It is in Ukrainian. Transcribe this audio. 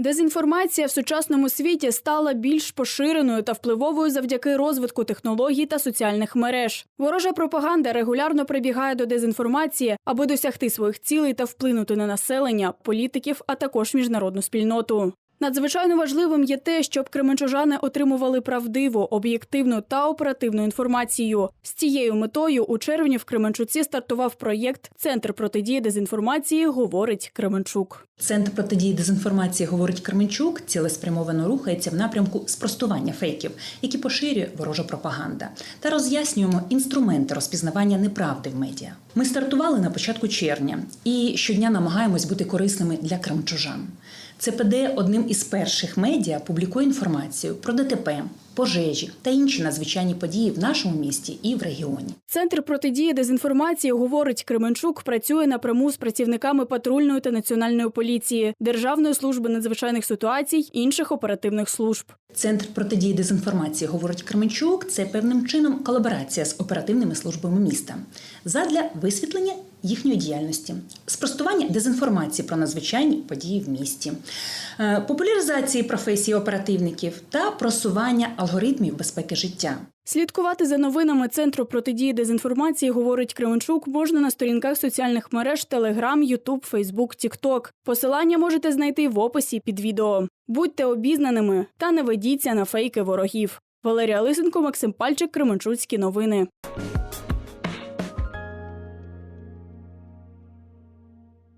Дезінформація в сучасному світі стала більш поширеною та впливовою завдяки розвитку технологій та соціальних мереж. Ворожа пропаганда регулярно прибігає до дезінформації, аби досягти своїх цілей та вплинути на населення, політиків, а також міжнародну спільноту. Надзвичайно важливим є те, щоб кременчужани отримували правдиву, об'єктивну та оперативну інформацію. З цією метою у червні в Кременчуці стартував проєкт Центр протидії дезінформації говорить Кременчук. Центр протидії дезінформації говорить Кременчук, цілеспрямовано рухається в напрямку спростування фейків, які поширює ворожа пропаганда, та роз'яснюємо інструменти розпізнавання неправди в медіа. Ми стартували на початку червня і щодня намагаємось бути корисними для кременчужан. ЦПД одним із перших медіа публікує інформацію про ДТП, пожежі та інші надзвичайні події в нашому місті і в регіоні. Центр протидії дезінформації говорить Кременчук працює напряму з працівниками патрульної та національної поліції, Державної служби надзвичайних ситуацій, інших оперативних служб. Центр протидії дезінформації, говорить Кременчук, це певним чином колаборація з оперативними службами міста задля висвітлення їхньої діяльності, спростування дезінформації про надзвичайні події в місті, е, популяризації професії оперативників та просування алгоритмів безпеки життя. Слідкувати за новинами Центру протидії дезінформації, говорить Кременчук, можна на сторінках соціальних мереж Телеграм, Ютуб, Фейсбук, Тікток. Посилання можете знайти в описі під відео. Будьте обізнаними та не ведіться на фейки ворогів. Валерія Лисенко, Максим Пальчик, Кременчуцькі новини.